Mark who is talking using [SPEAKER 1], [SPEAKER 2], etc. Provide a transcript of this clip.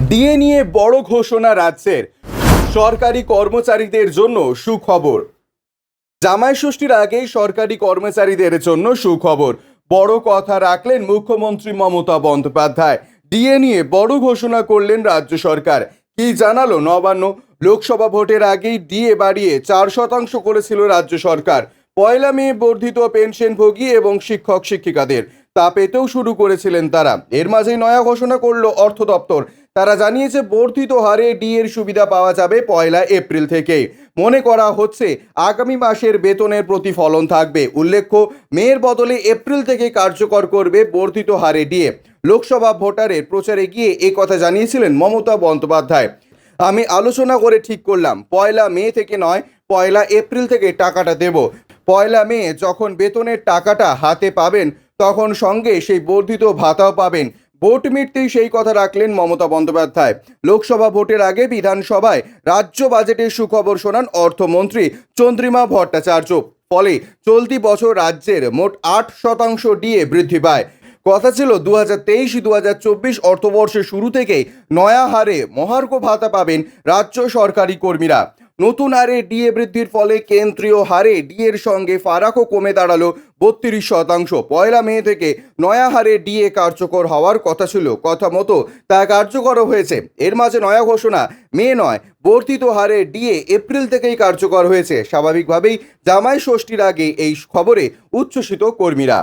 [SPEAKER 1] DA নিয়ে বড় ঘোষণা রাজ্যের। সরকারি কর্মচারীদের জন্য সুখবর। জামাই ষষ্ঠীর আগেই সরকারি কর্মচারীদের জন্য সুখবর। বড় কথা রাখলেন মুখ্যমন্ত্রী মমতা বন্দ্যোপাধ্যায়। ডিএ নিয়ে বড় ঘোষণা করলেন রাজ্য সরকার। কি জানালো নবান্ন? লোকসভা ভোটের আগেই ডিএ বাড়িয়ে চার শতাংশ করেছিল রাজ্য সরকার। পয়লা মে বর্ধিত পেনশনভোগী এবং শিক্ষক শিক্ষিকাদের তা পেতেও শুরু করেছিলেন তারা। এর মাঝেই নয়া ঘোষণা করল অর্থ দপ্তর। তারা জানিয়েছে, বর্ধিত হারে ডি এর সুবিধা পাওয়া যাবে পয়লা এপ্রিল থেকে মনে করা হচ্ছে, আগামী মাসের বেতনের প্রতিফলন থাকবে। উল্লেখ্য, মেয়ের বদলে এপ্রিল থেকে কার্যকর করবে বর্ধিত হারে ডিএ লোকসভা ভোটারের প্রচারে গিয়ে এ কথা জানিয়েছিলেন মমতা বন্দ্যোপাধ্যায়। আমি আলোচনা করে ঠিক করলাম, পয়লা মে থেকে নয়, পয়লা এপ্রিল থেকে টাকাটা দেব। পয়লা মে যখন বেতনের টাকাটা হাতে পাবেন তখন সঙ্গে সেই বর্ধিত ভাতাও পাবেন। ভোট মিটতেই সেই কথা রাখলেন মমতা বন্দ্যোপাধ্যায়। লোকসভা ভোটের আগে বিধানসভায় রাজ্য বাজেটের সুখবর শোনান অর্থমন্ত্রী চন্দ্রিমা ভট্টাচার্য। ফলে চলতি বছর রাজ্যের মোট আট শতাংশ ডিএ বৃদ্ধি পায়। কথা ছিল দু হাজার তেইশ দু হাজার চব্বিশ অর্থবর্ষের শুরু থেকেই নয়া হারে মহার্ঘ ভাতা পাবেন রাজ্য সরকারি কর্মীরা। নতুন হারে ডিএ বৃদ্ধির ফলে কেন্দ্রীয় হারে ডিএর সঙ্গে ফারাকও কমে দাঁড়াল বত্রিশ শতাংশ। পয়লা মে থেকে নয়া হারে ডিএ কার্যকর হওয়ার কথা ছিল, কথা মতো তা কার্যকরও হয়েছে। এর মাঝে নয়া ঘোষণা, মে নয়, বর্ধিত হারে ডিএ এপ্রিল থেকেই কার্যকর হয়েছে। স্বাভাবিকভাবেই জামাই ষষ্ঠীর আগে এই খবরে উচ্ছ্বসিত কর্মীরা।